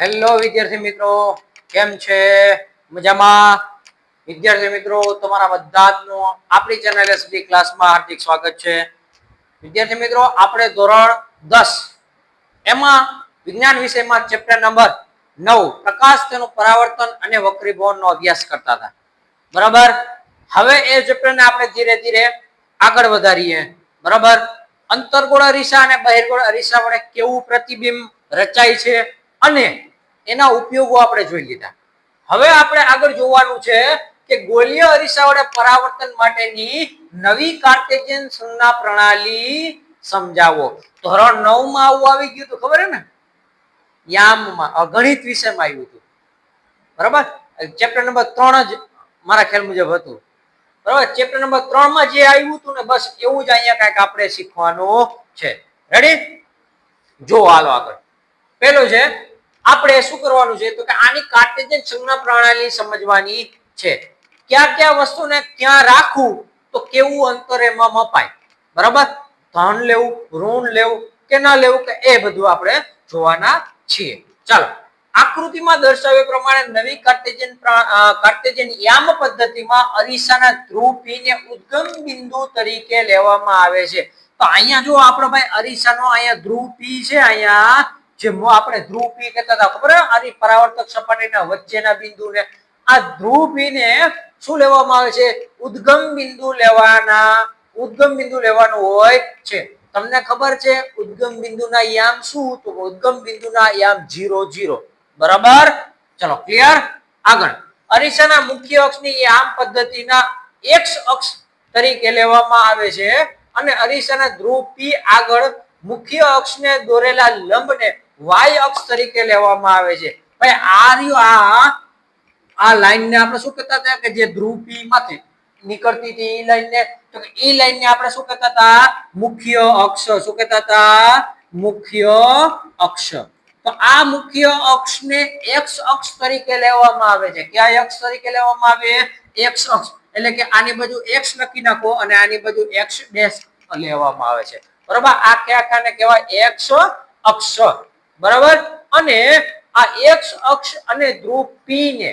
Hello વિદ્યાર્થી મિત્રો. કેમ છે? મજામાં? વિદ્યાર્થી મિત્રો, તમારા બધાનું આપણી ચેનલ એસબી ક્લાસમાં હાર્દિક સ્વાગત છે. વિદ્યાર્થી મિત્રો, આપણે ધોરણ દસ, એમાં વિજ્ઞાન વિષયમાં ચેપ્ટર નંબર નવ, પ્રકાશ તેનું પરાવર્તન અને વક્રીભવનનો અભ્યાસ કરતા હતા. બરાબર? હવે એ ચેપ્ટરને આપણે ધીરે ધીરે આગળ વધારીએ. બરાબર? અંતર્ગોળ અરીસા અને બહિર્ગોળ અરીસા વડે કેવું પ્રતિબિંબ રચાય છે? અને એના ઉપયોગો આપણે જોઈ લીધા. હવે આપણે આગળ જોવાનું છે કે ગોલીય અરીસા વડે પરાવર્તન માટેની નવી કાર્ટેશિયન સંજ્ઞા પ્રણાલી સમજાવો. ધોરણ નવમાં આવું આવી ગયું હતું, ખબર ને? યામમાં, અગણિત વિષયમાં આવ્યું હતું. બરાબર? ચેપ્ટર નંબર ત્રણ જ મારા ખ્યાલ મુજબ હતું. બરાબર? ચેપ્ટર નંબર ત્રણમાં જે આવ્યું હતું ને, બસ એવું જ અહીંયા કંઈક આપણે શીખવાનું છે. રેડી જો હાલો આગળ. પેલું છે આપણે શું કરવાનું છે? તો કે આની કાર્ટેજિયન સંજ્ઞા પ્રણાલી સમજવાની છે. ક્યાં ક્યાં વસ્તુને ક્યાં રાખવું? તો કેવું અંતર એમાં મપાય? બરાબર? ધન લેવું, ઋણ લેવું કે ના લેવું કે એ બધું આપણે જોવાના છીએ. ચાલો, આકૃતિમાં દર્શાવ્યા પ્રમાણે નવી કાર્ટેજિયન કાર્ટેજિયન યામ પદ્ધતિમાં અરીસાના ધ્રુવ પીને ઉદ્ગમ બિંદુ તરીકે લેવામાં આવે છે. તો અહીંયા જો આપણો ભાઈ અરીસાનો અહીંયા ધ્રુવ પી છે, અહીંયા જે આપણે ધ્રુવ P કહેતા હતા, ખબર આની પરાવર્તક સપાટીના વચ્ચેના બિંદુને. આ ધ્રુવ P શું લેવામાં આવે છે? ઉદ્ગમ બિંદુ લેવાના, ઉદ્ગમ બિંદુ લેવાનું હોય છે. તમને ખબર છે, ઉદ્ગમ બિંદુના યામ શું? તો ઉદ્ગમ બિંદુના યામ 0 0 બરાબર? ચલો, ક્લિયર? આગળ. અરીસાના મુખ્ય અક્ષની યામ પદ્ધતિના x અક્ષ તરીકે લેવામાં આવે છે. અને અરીસાના ધ્રુવ P આગળ મુખ્ય અક્ષને દોરેલા લંબને y અક્ષ તરીકે લેવામાં આવે છે. ભાઈ, આ રહ્યું, આ આ લાઈનને આપણે શું કહેતા હતા કે જે ધ્રુવમાંથી નીકળતી હતી એ લાઈનને? તો એ લાઈનને આપણે શું કહેતા હતા? મુખ્ય અક્ષ. શું કહેતા હતા? મુખ્ય અક્ષ. તો આ મુખ્ય અક્ષને એક્સ અક્ષ તરીકે લેવામાં આવે છે. કયા અક્ષ તરીકે લેવામાં આવે? એક્સ અક્ષ. એટલે કે આની બાજુ એક્સ લખી નાખો અને આની બાજુ એક્સ ડેશ લેવામાં આવે છે. બરોબર? આ કયા આખાને કહેવાય? એક્સ અક્ષ. બરાબર? અને આ x અક્ષ અને ધ્રુવ P ને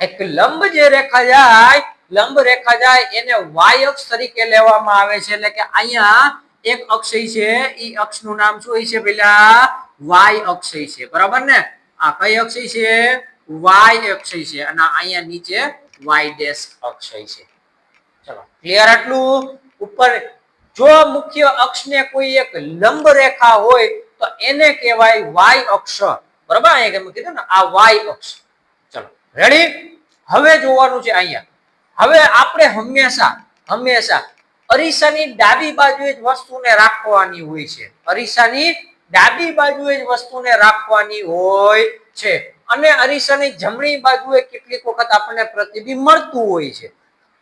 એક લંબ જે રેખા જાય, લંબ રેખા જાય એને y અક્ષ તરીકે લેવામાં આવે છે. એટલે કે અહીંયા એક અક્ષય છે, ઈ અક્ષનું નામ શું છે પેલા? Y અક્ષય છે. બરાબર ને? આ કઈ અક્ષય છે? Y અક્ષય છે. અને અહીંયા નીચે y ડેશ અક્ષય છે. ચલો ક્લિયર આટલું? ઉપર જો મુખ્ય અક્ષને કોઈ એક લંબ રેખા હોય તો એને કહેવાય વાય અક્ષ બરાબર? અહીંયા મેં કીધું ને, આ વાય અક્ષ ચલો રેડી હવે જોવાનું છે અહીંયા. હવે આપણે હંમેશા હંમેશા અરીસાની ડાબી બાજુએ જ વસ્તુને રાખવાની હોય છે. અરીસાની ડાબી બાજુએ જ વસ્તુને રાખવાની હોય છે. અને અરીસાની જમણી બાજુએ કેટલીક વખત આપણને પ્રતિબિંબ મળતું હોય છે.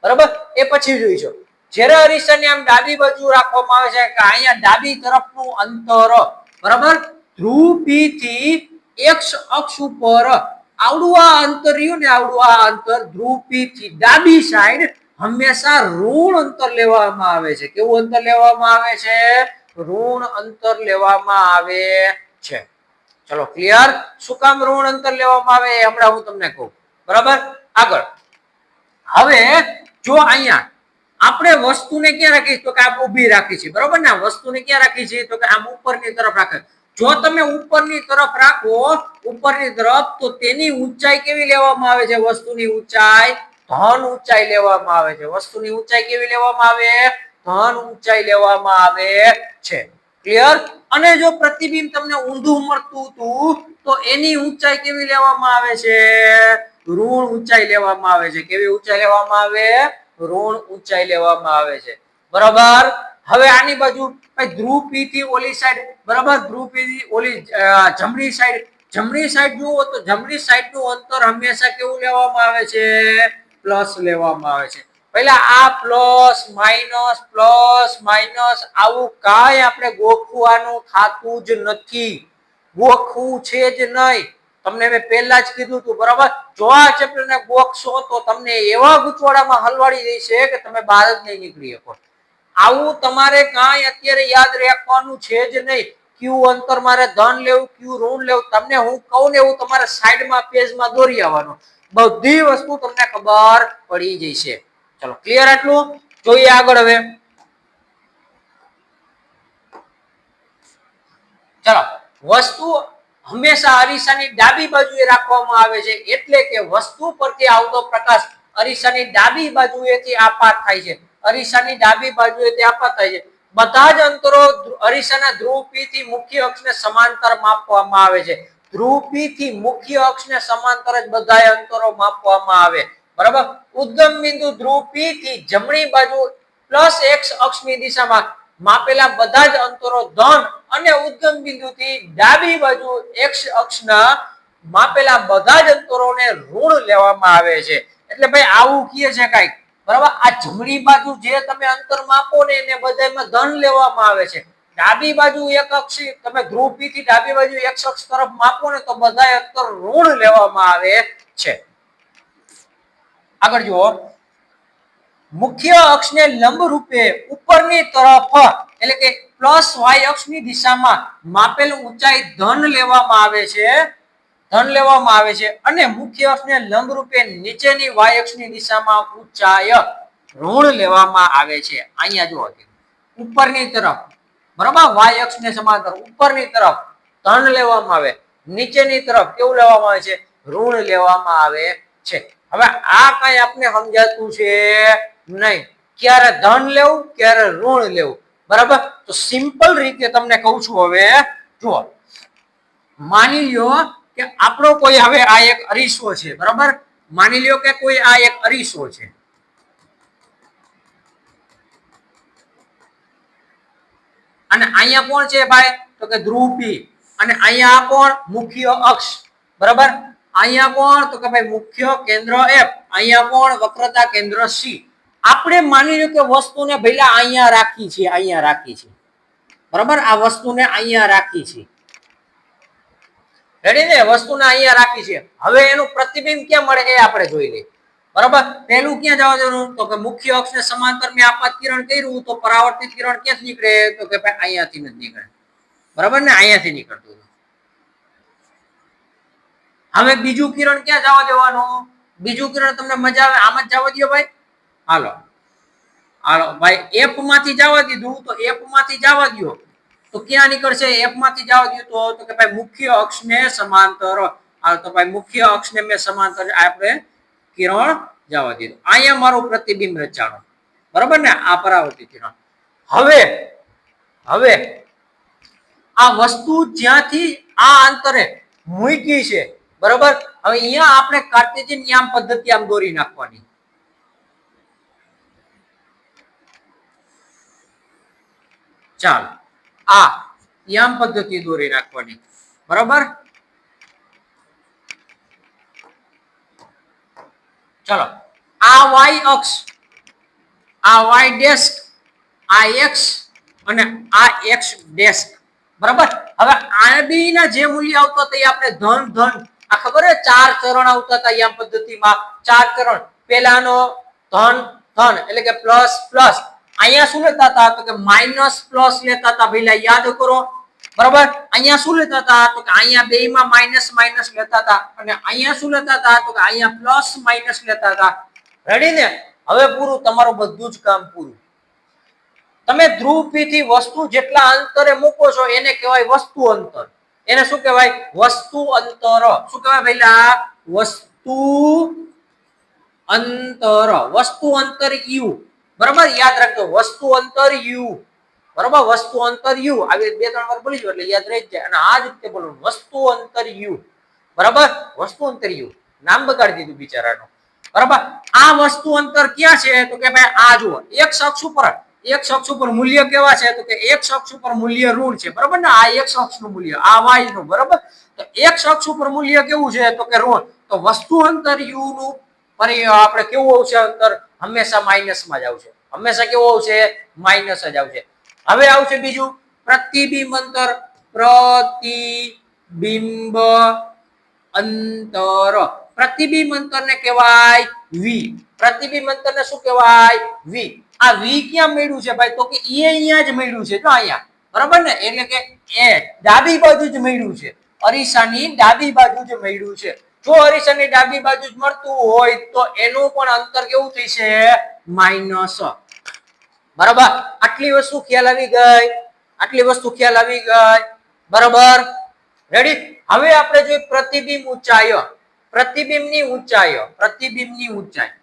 બરાબર? એ પછી જોઈશું જ્યારે અરીસાની આમ ડાબી બાજુ રાખવામાં આવે છે, કે અહીંયા ડાબી તરફનું અંતર બરાબર? ધ્રુવ P થી એક્સ અક્ષ ઉપર આવડું આ અંતર રહ્યું ને આવડું આ અંતર ધ્રુવ P થી ડાબી સાઈડ હંમેશા ઋણ અંતર લેવામાં આવે છે. કેવું અંતર લેવામાં આવે છે? ઋણ અંતર લેવામાં આવે છે. ચલો ક્લિયર શું કામ ઋણ અંતર લેવામાં આવે એ હમણાં હું તમને કહું. બરાબર? આગળ. હવે, જો અહીંયા આપણે વસ્તુને ક્યાં રાખી તો કે આમ ઊભી રાખી છે. બરોબર ને? વસ્તુને ક્યાં રાખી છે? તો કે આમ ઉપરની તરફ રાખે. જો તમે ઉપરની તરફ રાખો, ઉપરની તરફ, તો તેની ઊંચાઈ કેવી લેવામાં આવે છે? વસ્તુની ઊંચાઈ ધન ઊંચાઈ લેવામાં આવે છે. વસ્તુની ઊંચાઈ કેવી લેવામાં આવે? ધન ઊંચાઈ લેવામાં આવે છે. ક્લિયર અને જો પ્રતિબિંબ તમને ઊંધું મળતું હતું, તો એની ઊંચાઈ કેવી લેવામાં આવે છે? ઋણ ઊંચાઈ લેવામાં આવે છે. કેવી ઊંચાઈ લેવામાં આવે? ઋણ ઊંચાઈ લેવામાં આવે છે. બરાબર? હવે આની બાજુ ધ્રુવથી ઓલી સાઈડ બરાબર? ધ્રુવથી ઓલી જમણી સાઈડ જમણી સાઈડ જુઓ તો જમણી સાઈડનું અંતર હંમેશા કેવું લેવામાં આવે છે? પ્લસ લેવામાં આવે છે. પહેલા આ પ્લસ, માઇનસ પ્લસ, માઇનસ આવું કાંઈ આપણે ગોખવાનું થાતું જ નથી. ગોખવું છે જ નહીં. તમને મેં પહેલા જ કીધું હતું, બરાબર? જો આ ચેપ્ટર ને ગોખશો તો તમને એવા ગૂંચવાડામાં હલવાડી દેશે કે તમે બહાર જ નહીં નીકળી શકો. આવું તમારે કાંઈ અત્યારે યાદ રાખવાનું છે જ નહીં. ક્યુ અંતર મારે ધન લેવું, ક્યુ ઋણ લેવું, તમને હું કહું ને એવું તમારે સાઈડમાં, પેજમાં દોરી આવવાનું. બધી વસ્તુ તમને ખબર પડી જશે. ચલો ક્લિયર આટલું? જોઈએ આગળ હવે. ચલો, વસ્તુ હંમેશા અરીસાની ડાબી બાજુએ રાખવામાં આવે છે, એટલે કે વસ્તુ પરથી આવતો પ્રકાશ અરીસાની ડાબી બાજુએથી આપાત થાય છે. અરીસાની ડાબી બાજુએથી આપાત થાય છે. બધા જ અંતરો અરીસાના ધ્રુવથી મુખ્ય અક્ષને સમાંતર માપવામાં આવે છે. ધ્રુવ P થી મુખ્ય અક્ષને સમાંતર જ બધાય અંતરો માપવામાં આવે. બરાબર? ઉદ્ગમ બિંદુ ધ્રુવ P થી જમણી બાજુ પ્લસ એક્સ અક્ષની દિશામાં માપેલા બધા જ અંતરો ધન અને ઉદ્ગમ બિંદુથી ડાબી બાજુ એક્સ અક્ષના માપેલા બધા જ અંતરોને ઋણ લેવામાં આવે છે. એટલે ભાઈ આવું કહે છે કાંઈક. બરાબર? આ જમણી બાજુ જે તમે અંતર માપો ને એને બધામાં ધન લેવામાં આવે છે. ડાબી બાજુ એક અક્ષ, તમે ધ્રુવ પી થી ડાબી બાજુ એક અક્ષ તરફ માપો ને તો બધા અંતર ઋણ લેવામાં આવે છે. આગળ જુઓ. મુખ્ય અક્ષને લંબ રૂપે ઉપરની તરફ એટલે કે પ્લસ વાય અક્ષની દિશામાં માપેલ ઊંચાઈ ધન લેવામાં આવે છે. ધન લેવામાં આવે છે અને મુખ્ય અક્ષને લંબ રૂપે નીચેની વાય અક્ષની દિશામાં ઊંચાઈ ઋણ લેવામાં આવે છે. અહીંયા જુઓ ઉપરની તરફ, બરાબર? વાય અક્ષને સમાંતર ઉપરની તરફ ધન લેવામાં આવે, નીચેની તરફ કેવું લેવામાં આવે છે? ઋણ લેવામાં આવે છે. હવે આ કઈ આપને સમજાતું છે? નહીં. ક્યારે ધન લેવું, ક્યારે ઋણ લેવું. બરાબર? તો સિમ્પલ રીતે તમને કહું છું હવે જુઓ. માની લ્યો કે આપણો કોઈ હવે આ એક અરીસો છે, બરાબર? માની લ્યો કે કોઈ આ એક અરીસો છે. અને અહીંયા કોણ છે ભાઈ? તો કે ધ્રુવ P અને અહીંયા કોણ? મુખ્ય અક્ષ. બરાબર? અહીંયા કોણ? તો કે ભાઈ મુખ્ય કેન્દ્ર એફ અહીંયા કોણ? વક્રતા કેન્દ્ર C. આપણે માની લો કે વસ્તુને ભઈલા અહીંયા રાખી છે, અહીંયા રાખી છે. બરાબર? આ વસ્તુને અહીંયા રાખી છે. રેડી ને? વસ્તુને અહીંયા રાખી છે. હવે એનું પ્રતિબિંબ ક્યાં મળે એ આપણે જોઈ લઈએ. બરાબર? પહેલું ક્યાં જવા દેવાનું તો કે મુખ્ય અક્ષને સમાંતર મેં આપાત કિરણ કર્યું, તો પરાવર્તિત કિરણ ક્યાંથી નીકળે? તો કે ભાઈ અહીંયાથી જ નીકળે. બરાબર ને? અહીંયાથી નીકળતું હવે બીજું કિરણ ક્યાં જવા દેવાનું? બીજું કિરણ તમને મજા આવે? આમ જ જવા દો ભાઈ. હાલો. હાલો, ભાઈ એપમાંથી જવા દીધું. તો એપમાંથી જવા દો તો ક્યાં નીકળશે? એપમાંથી જવા દો તો? કે ભાઈ, મુખ્ય અક્ષને સમાંતર. હાલો, તો ભાઈ, મુખ્ય અક્ષને મેં સમાંતર આપણે કિરણ જવા દીધું. અહીંયા મારું પ્રતિબિંબ રચાણો. બરાબર ને? આ પરાવર્તિત કિરણ. હવે હવે, આ વસ્તુ જ્યાંથી આ અંતરે મૂકી છે. બરાબર? હવે અહીંયા આપણે કાર્ટેશિયન નિયમ પદ્ધતિ આમ દોરી નાખવાની. ચાલો. આ યામ પદ્ધતિ દોરી નાખવાની બરાબર? ચલો. આ વાય અક્ષ, આ વાય ડેસ્ક, આ એક્સ અને આ એક્સ ડેસ્ક. બરાબર? હવે આરબી ના જે મૂલ્ય આવતો તે આપણે ધન ધન. આ ખબર ચાર ચરણ આવતા હતા યામ પદ્ધતિમાં. ચાર ચરણ. પેલાનો ધન ધન. એટલે કે પ્લસ પ્લસ અહીંયા શું લેતા હતા? તો કે માઇનસ પ્લસ લેતા હતા. પહેલા યાદ કરો. બરાબર? અહીંયા શું લેતા હતા? તો કે અહીંયા બે માં માઇનસ માઇનસ લેતા હતા. અને અહીંયા શું લેતા હતા? તો કે અહીંયા પ્લસ માઇનસ લેતા હતા. રેડી ને? હવે પૂરું, તમારું બધું જ કામ પૂરું. તમે ધ્રુવથી વસ્તુ જેટલા અંતરે મૂકો છો, એને કહેવાય વસ્તુ અંતર. એને શું કહેવાય? વસ્તુ અંતર. શું કહેવાય પહેલા વસ્તુ અંતર. વસ્તુ અંતર યુ. બરાબર? યાદ રાખજો, વસ્તુ અંતર યુ. બરાબર? વસ્તુ અંતર યુ. આવી બે ત્રણ વાર બોલી એટલે યાદ રહી જાય. અને આ જ રીતે બોલવું વસ્તુ અંતર યુ. બરાબર? વસ્તુ અંતર યુ. નામ બગાડી દીધું બિચારાનું. બરાબર? આ વસ્તુ અંતર ક્યાં છે? તો કે ભાઈ, આ જુઓ. એક શખ્સ ઉપર. એક શખ્સ ઉપર મૂલ્ય કેવા છે? તો કે એક શખ્સ ઉપર મૂલ્ય ઋણ છે. બરાબર ને? આ એક અક્ષનું મૂલ્ય. આ વાયનું બરાબર? તો એક શખ્સ ઉપર મૂલ્ય કેવું છે? તો કે ઋણ. તો વસ્તુ અંતર યુ નું આપણે કેવું આવશે અંતર? હંમેશા માઇનસમાં જ આવશે. હંમેશા કેવો આવશે? માઇનસ જ આવશે. હવે આવશે બીજું. પ્રતિબિંબ અંતર પ્રતિબિંબ અંતર. પ્રતિબિંબ અંતરને કહેવાય વી પ્રતિબિંબ અંતરને શું કહેવાય? વી આ વી ક્યાં મળ્યું છે ભાઈ? તો કે એ અહીંયા જ મળ્યું છે, જો અહીંયા. બરાબર ને? એટલે કે એ ડાબી બાજુ જ મળ્યું છે. અરીસાની ડાબી બાજુ જ મળ્યું છે. જો અરીસાની ડાબી બાજુ જ મળતું હોય તો એનું પણ અંતર કેવું થશે માઇનસ બરાબર? આટલી વસ્તુ ખ્યાલ આવી ગઈ. આટલી વસ્તુ ખ્યાલ આવી ગઈ. બરાબર? રેડી હવે આપણે જોઈએ પ્રતિબિંબ ઊંચાઈ પ્રતિબિંબની ઊંચાઈ પ્રતિબિંબની ઊંચાઈ.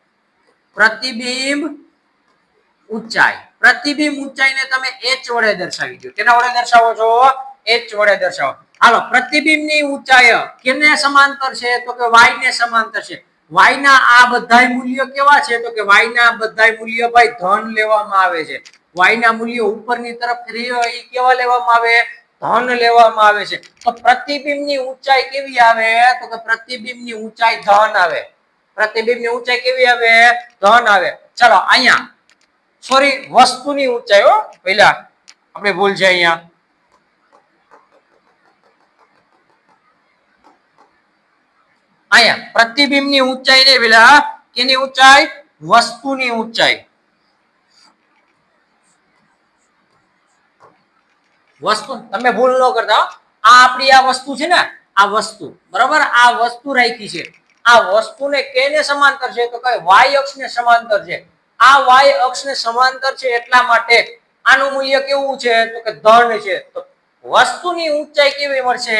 પ્રતિબિંબ ઊંચાઈ. પ્રતિબિંબ ઊંચાઈને તમે એચ વડે દર્શાવી દો. કેના વડે દર્શાવો છો? એચ વડે દર્શાવો. હાલો, પ્રતિબિંબની ઊંચાઈ કેને સમાંતર છે? તો કે y ને સમાંતર છે. y ના આ બધાય મૂલ્યો કેવા છે? તો કે y ના બધા મૂલ્યો ભાઈ ધન લેવામાં આવે છે. y ના મૂલ્યો ઉપરની તરફ એ કેવા લેવામાં આવે? ધન લેવામાં આવે છે. તો પ્રતિબિંબની ઊંચાઈ કેવી આવે? તો કે પ્રતિબિંબની ઊંચાઈ ધન આવે. પ્રતિબિંબની ઊંચાઈ કેવી આવે? ધન આવે. ચલો, અહીંયા. સોરી વસ્તુની ઊંચાઈ હો, પહેલા. આપણે ભૂલ છે અહીંયા. અહીંયા પ્રતિબિંબની ઊંચાઈ ને પેલા કેની ઊંચાઈ? વસ્તુની ઊંચાઈ. વસ્તુ, તમે ભૂલ ન કરતા આ આપણી આ વસ્તુ છે ને, આ વસ્તુ. બરાબર? આ વસ્તુ રાખી છે. આ વસ્તુને કેને સમાંતર છે? તો કઈ વાય અક્ષ અક્ષને સમાંતર છે. આ y અક્ષને સમાંતર છે એટલા માટે આનું મૂલ્ય કેવું છે? તો કે ધન છે. વસ્તુની ઊંચાઈ કેવી મળશે?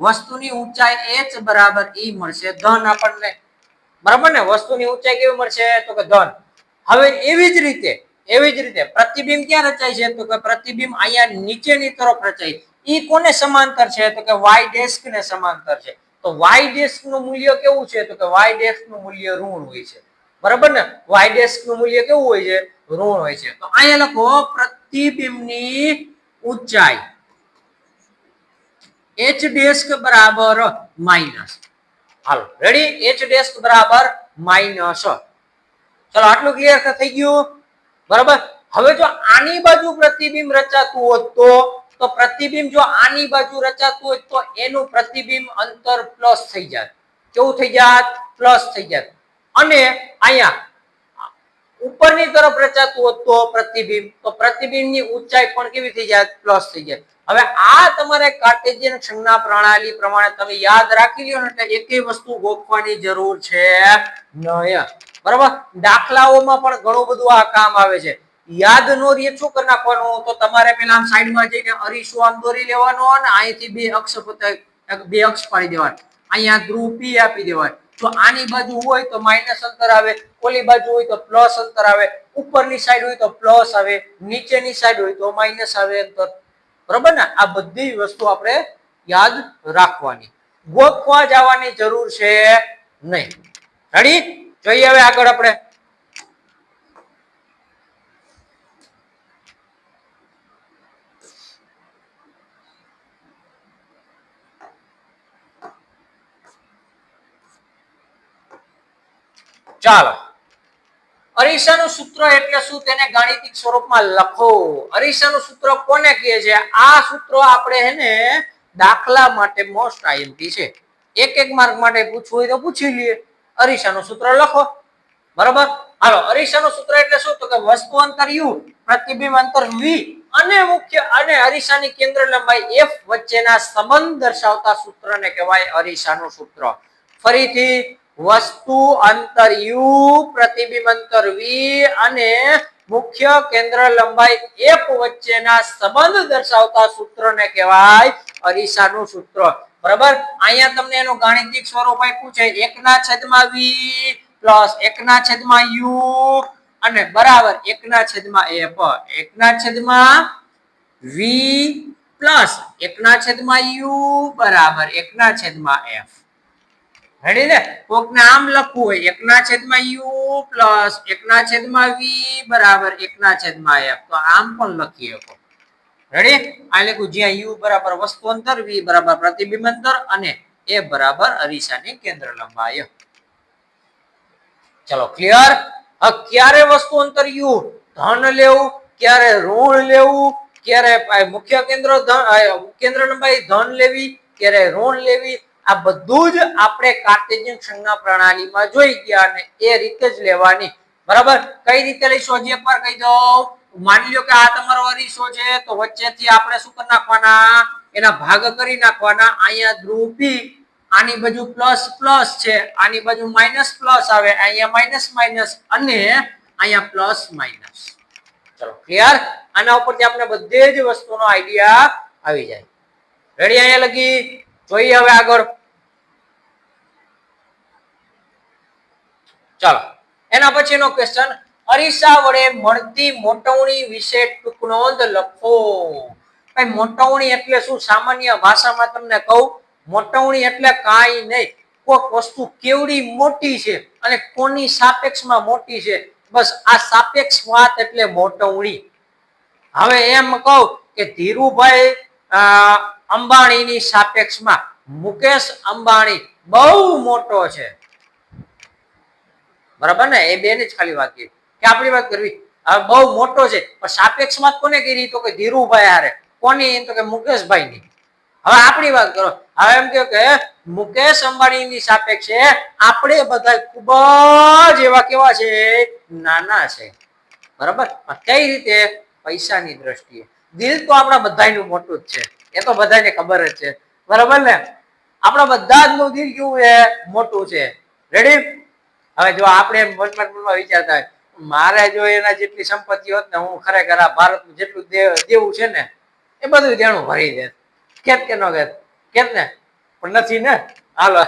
વસ્તુની ઊંચાઈ h બરાબર e મળશે. ધન આપણને. બરાબર ને? વસ્તુની ઊંચાઈ કેવી મળશે? તો કે ધન. હવે એવી જ રીતે, એવી જ રીતે પ્રતિબિંબ ક્યાં રચાય છે? તો કે પ્રતિબિંબ અહીંયા નીચેની તરફ રચાય. ઈ કોને સમાંતર છે? તો કે y ડેસ્ક ને સમાંતર છે. તો y ડેસ્કનું મૂલ્ય કેવું છે? તો કે y ડેસ્કનું મૂલ્ય ઋણ હોય છે. બરાબર ને? y ડેસ્કનું મૂલ્ય કેવું હોય છે? ઋણ હોય છે. તો અહીંયા લખો પ્રતિબિંબની ઊંચાઈ. H ડેસ્ક બરાબર માઇનસ હાલો રેડી એચ ડેસ્ક બરાબર માઇનસ ચલો, આટલું ક્લિયર થઈ ગયું? બરાબર? હવે જો આની બાજુ પ્રતિબિંબ રચાતું હોત તો તો પ્રતિબિંબ જો આની બાજુ રચાતું હોય તો એનું પ્રતિબિંબ અંતર પ્લસ થઈ જાત. કેવું થઈ જાત? પ્લસ થઈ જાત. અને અહીંયા ઉપરની તરફ રચાતું હોત તો પ્રતિબિંબ, તો પ્રતિબિંબની ઊંચાઈ પણ કેવી થઈ જાય પ્લસ થઈ જાય હવે આ તમારે કાર્ટેજિયન સંજ્ઞા પ્રણાલી પ્રમાણે તમે યાદ રાખી લ્યો એટલે એકેય વસ્તુ ગોખવાની જરૂર છે નહીં. બરાબર? દાખલાઓમાં પણ ઘણું બધું આ કામ આવે છે. યાદ નો રહે શું કરી નાખવાનું? તો તમારે પેલા આમ સાઈડમાં જઈને અરીસો આમ દોરી લેવાનો અને અહીંથી બે અક્ષ બે અક્ષ પાડી દેવાના. અહીંયા ધ્રુવ પી આપી દેવાય જો આની બાજુ હોય તો માઇનસ અંતર આવે, ઓલી બાજુ હોય તો પ્લસ અંતર આવે, ઉપરની સાઈડ હોય તો પ્લસ આવે, નીચેની સાઈડ હોય તો માઇનસ આવે અંતર. બરોબર ને? આ બધી વસ્તુ આપણે યાદ રાખવાની. ગોખવા જવાની જરૂર છે નહીં. રેડી જોઈએ હવે આગળ આપણે. ચાલો. અરીસાનું સૂત્ર એટલે શું તેને ગાણિતિક સ્વરૂપમાં લખો. અરીસાનું સૂત્ર કોને કહે છે? આ સૂત્ર આપણે એને દાખલા માટે મોસ્ટ આઈએમપી છે. એક એક માર્ક માટે પૂછવું હોય તો પૂછી લઈએ. અરીસાનું સૂત્ર લખો. બરાબર? હાલો અરીસાનું સૂત્ર એટલે શું? તો કે વસ્તુ અંતર યુ પ્રતિબિંબ અંતર વી અને મુખ્ય અને અરીસાની કેન્દ્ર લંબાઈ એફ વચ્ચેના સંબંધ દર્શાવતા સૂત્રને કહેવાય અરીસાનું સૂત્ર. ફરીથી વસ્તુ અંતર યુ પ્રતિબિંબ અંતર વી અને મુખ્ય કેન્દ્ર લંબાઈ એફ વચ્ચેના સંબંધ દર્શાવતા સૂત્રને કહેવાય અરીસાનું સૂત્ર. બરાબર? અહીંયા તમને એનું ગાણિતિક સ્વરૂપ આપ્યું છે. એકના છેદમાં વી પ્લસ એકના છેદમાં યુ અને બરાબર એકના છેદમાં એફ. એકના છેદમાં વી પ્લસ એકના છેદમાં યુ, બરાબર એકના છેદમાં f રેડી ને કોકને આમ લખવું હોય, એકના છેદમાં યુ પ્લસ એકના છેદમાં વી બરાબર એકના છેદમાં એફ. તો આમ પણ લખી શકો. રેડી આ લખ્યું જ્યાં યુ બરાબર વસ્તુ અંતર, વી બરાબર પ્રતિબિંબ અંતર અને એ બરાબર અરીસાની કેન્દ્ર લંબાઈ. ચલો, ક્લિયર? ક્યારે વસ્તુ અંતર યુ? ધન લેવું, ક્યારે ઋણ લેવું, ક્યારે મુખ્ય કેન્દ્ર કેન્દ્ર લંબાઈ ધન લેવી, ક્યારે ઋણ લેવી આ બધું જ આપણે કાર્ટેજિયન સંજ્ઞા પ્રણાલીમાં જોઈ ગયા અને એ રીતે જ લેવાની. બરાબર? કઈ રીતે લઈશું? હજી એકવાર કહી દઉં. માની લો કે આ તમારો અરીસો છે, તો વચ્ચેથી આપણે શું કરી નાખવાના? એના ભાગ કરી નાખવાના. અહીંયા ધ્રુવ આની બાજુ પ્લસ પ્લસ છે. આની બાજુ માઇનસ પ્લસ આવે. અહીંયા માઇનસ માઇનસ અને અહીંયા પ્લસ માઇનસ ચલો ક્લિયર આના ઉપરથી આપણે બધે જ વસ્તુનો આઈડિયા આવી જાય. રેડી અહીંયા લગી? જોઈએ હવે આગળ. ચાલો. એના પછીનો ક્વેશ્ચન અરીસા વડે મળતી મોટવણી વિશે ટૂંક નોંધ લખો. ભાઈ, મોટવણી એટલે શું? સામાન્ય ભાષામાં તમને કહું, મોટવણી એટલે કાંઈ નહીં. કોઈક વસ્તુ કેવડી મોટી છે અને કોની સાપેક્ષમાં મોટી છે? બસ આ સાપેક્ષ વાત એટલે મોટવણી. હવે એમ કહું કે ધીરુભાઈ અંબાણીની સાપેક્ષમાં મુકેશ અંબાણી બહુ મોટો છે. બરાબર ને? એ બેની જ ખાલી વાત કે આપણી વાત કરવી? હવે બહુ મોટો છે. પણ સાપેક્ષમાં કોને કરી? તો કે ધીરુભાઈ હારે. કોની? તો કે મુકેશભાઈ હવે આપણી વાત કરો. હવે એમ કે મુકેશ અંબાણીની સાપેક્ષે આપણે બધા ખૂબ જ એવા કેવા છે? નાના છે. બરાબર? કઈ રીતે? પૈસાની દ્રષ્ટિએ. દિલ તો આપણા બધાનું મોટું જ છે. એ તો બધાને ખબર જ છે. બરાબર ને? આપણા બધા જ નું દિલ કેવું છે? મોટું છે. રેડી હવે જો આપણે મનમાં મનમાં વિચારતા હોય મારે જો એના જેટલી સંપત્તિ હોત ને, હું ખરેખર આ ભારતનું જેટલું દેવું છે ને, એ બધું દેણું ભરી દે. કેત કે નો કેત કેત ને? પણ નથી ને? હાલો,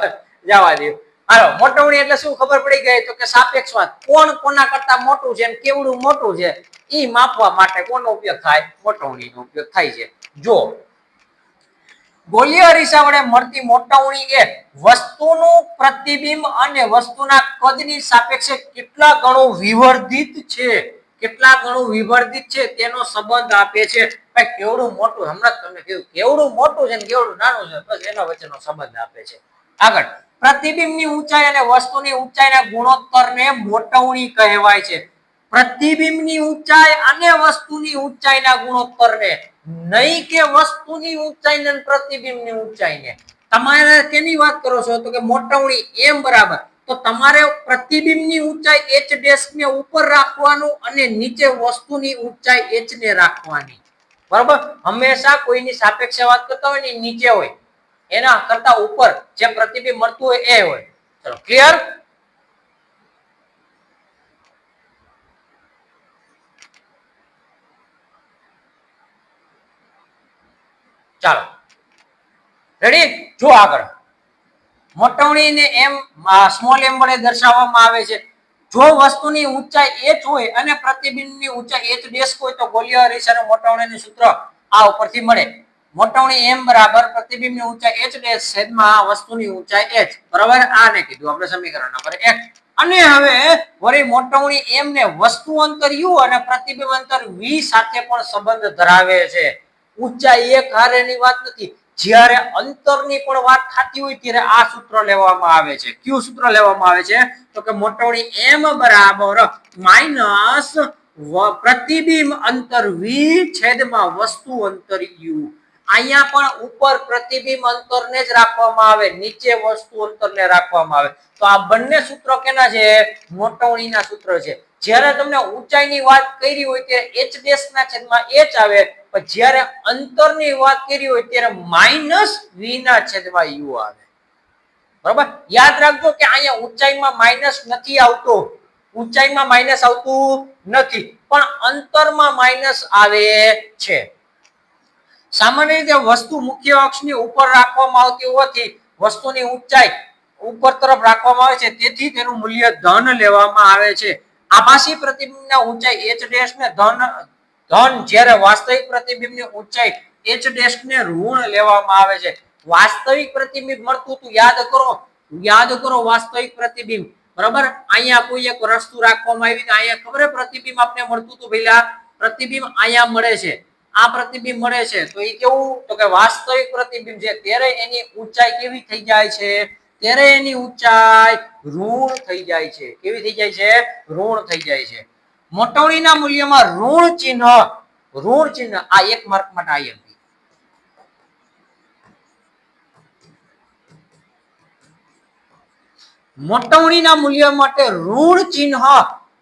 જવા દે હાલો, મોટવણી એટલે શું ખબર પડી ગઈ? તો કે સાપેક્ષવાદ કોણ કોના કરતા મોટું છે કેવડું મોટું છે એ માપવા માટે કોનો ઉપયોગ થાય? મોટવણીનો ઉપયોગ થાય છે. જો ગોલીય અરીસા વડે મળતી મોટવણી એ વસ્તુનું પ્રતિબિંબ અને વસ્તુના કદની સાપેક્ષે કેટલા ગણું વિવર્ધિત છે? કેટલા ગણું વિવર્ધિત છે તેનો સંબંધ આપે છે. ભાઈ, કેવડું મોટું? હમણાં તમને કહ્યું કેવડું મોટું છે ને કેવડું નાનું છે? બસ એના વચ્ચેનો સંબંધ આપે છે. આગળ, પ્રતિબિંબની ઊંચાઈ અને વસ્તુની ઊંચાઈના ગુણોત્તરને મોટવણી કહેવાય છે. પ્રતિબિંબની ઊંચાઈ અને વસ્તુની ઊંચાઈના ગુણોત્તરને, નહીં કે વસ્તુની ઊંચાઈને અને પ્રતિબિંબની ઊંચાઈને. તમારે કેની વાત કરો છો? તો કે મોટવણી, એમ બરાબર. તો તમારે પ્રતિબિંબની ઊંચાઈ એચ ડેશ ને ઉપર રાખવાનું અને નીચે વસ્તુની ઊંચાઈ એચ ને રાખવાની. બરાબર? હંમેશા કોઈની સાપેક્ષે વાત કરતા હોય ને નીચે હોય. એના કરતા ઉપર જે પ્રતિબિંબ મળતું હોય એ હોય. ચલો ક્લિયર ચાલો. રેડી જો આગળ. મોટવણીને એમ સ્મોલ એમ વડે દર્શાવવામાં આવે છે. જો વસ્તુની ઊંચાઈ h હોય અને પ્રતિબિંબની ઊંચાઈ h ડેશ હોય તો ગોલીય અરીસાનું મોટવણીનું સૂત્ર આ ઉપરથી મળે. મોટવણી m બરાબર પ્રતિબિંબની ઊંચાઈ h ડેશ છેદમાં વસ્તુની ઊંચાઈ h. બરાબર? આને કીધું આપણે સમીકરણ નંબર 1 અને હવે વળી મોટવણી m ને વસ્તુ અંતર u અને પ્રતિબિંબ અંતર v સાથે પણ સંબંધ ધરાવે છે. ઊંચાઈ એક હારેની વાત નથી. જ્યારે અંતરની પણ વાત થતી હોય ત્યારે આ સૂત્ર લેવામાં આવે છે. કયું સૂત્ર લેવામાં આવે છે? તો કે મોટવણી એમ બરાબર માઇનસ પ્રતિબિંબ અંતર વી છેદમાં વસ્તુ અંતર યુ અહીંયા પણ ઉપર પ્રતિબિંબ અંતરને જ રાખવામાં આવે, નીચે વસ્તુ અંતરને રાખવામાં આવે. તો આ બંને સૂત્રો કેના છે? મોટવણીના સૂત્ર છે. જ્યારે તમને ઊંચાઈની વાત કરી હોય ત્યારે એચ ડેશ ના છેદમાં એચ આવે પણ જ્યારે અંતરની વાત કરી હોય ત્યારે માઇનસ વી ના છેદમાં યુ આવે. બરાબર? યાદ રાખજો કે અહીંયા ઊંચાઈમાં માઇનસ નથી આવતો. ઊંચાઈમાં માઇનસ આવતું નથી. પણ અંતરમાં માઇનસ આવે છે. સામાન્ય રીતે વસ્તુ મુખ્ય અક્ષની ઉપર રાખવામાં આવતી હોવાથી વસ્તુની ઊંચાઈ ઉપર તરફ રાખવામાં આવે છે. તેથી તેનું મૂલ્ય ધન લેવામાં આવે છે. આભાસી પ્રતિબિંબના ઊંચાઈ એચ ડેશ ને ધન ધન જ્યારે વાસ્તવિક પ્રતિબિંબની ઊંચાઈ એચ ડેશ ને ઋણ લેવામાં આવે છે. વાસ્તવિક પ્રતિબિંબ મળતું તું યાદ કરો. યાદ કરો વાસ્તવિક પ્રતિબિંબ. બરાબર? અહીંયા કોઈ એક વસ્તુ રાખવામાં આવી તો અહીંયા ખબર પ્રતિબિંબ આપણે મળતું હતું પહેલા પ્રતિબિંબ અહીંયા મળે છે. આ પ્રતિબિંબ મળે છે. તો એ કેવું? તો કે વાસ્તવિક પ્રતિબિંબ છે. ત્યારે એની ઊંચાઈ કેવી થઈ જાય છે? ત્યારે એની ઊંચાઈ ઋણ થઈ જાય છે. કેવી થઈ જાય છે? ઋણ થઈ જાય છે. મોટવણીના મૂલ્યમાં ઋણ ચિહ્ન ઋણ ચિહ્ન આ એક માર્ક માટે આઈ એમ. મોટવણીના મૂલ્ય માટે ઋણ ચિહ્ન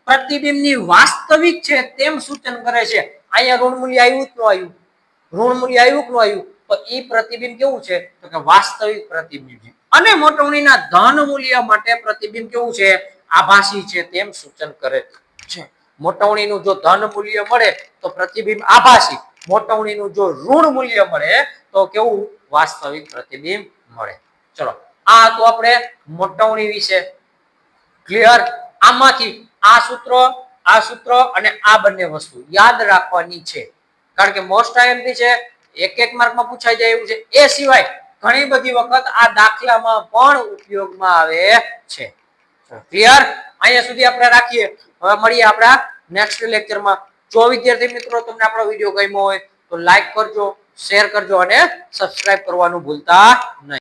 પ્રતિબિંબની વાસ્તવિક છે તેમ સૂચન કરે છે. અહીંયા ઋણ મૂલ્ય આવ્યું કે ન આવ્યું? ઋણ મૂલ્ય આવ્યું કે ન આવ્યું? તો એ પ્રતિબિંબ કેવું છે? તો કે વાસ્તવિક પ્રતિબિંબ છે. અને મોટવણીના ધન મૂલ્ય માટે પ્રતિબિંબ કેવું છે? આભાસી છે તેમ સૂચન કરે છે. મોટવણીનું જો ધન મૂલ્ય મળે તો પ્રતિબિંબ આભાસી. મોટવણીનું જો ઋણ મૂલ્ય મળે તો કેવું? વાસ્તવિક પ્રતિબિંબ મળે. ચલો, આ હતું આપણે મોટવણી વિશે. ક્લિયર આમાંથી આ સૂત્ર આ સૂત્ર અને આ બંને વસ્તુ યાદ રાખવાની છે. કારણ કે મોસ્ટ આઈએમપી છે એક એક માર્કમાં પૂછાઈ જાય એવું છે. એ સિવાય ઘણી બધી વખત આ દાખલામાં પણ ઉપયોગમાં આવે છે. ક્લિયર અહીંયા સુધી આપણે રાખીએ. હવે મળીએ આપણા નેક્સ્ટ લેક્ચરમાં જો વિદ્યાર્થી મિત્રો તમને આપણો વીડિયો ગમ્યો હોય તો લાઈક કરજો શેર કરજો અને સબસ્ક્રાઇબ કરવાનું ભૂલતા નહીં.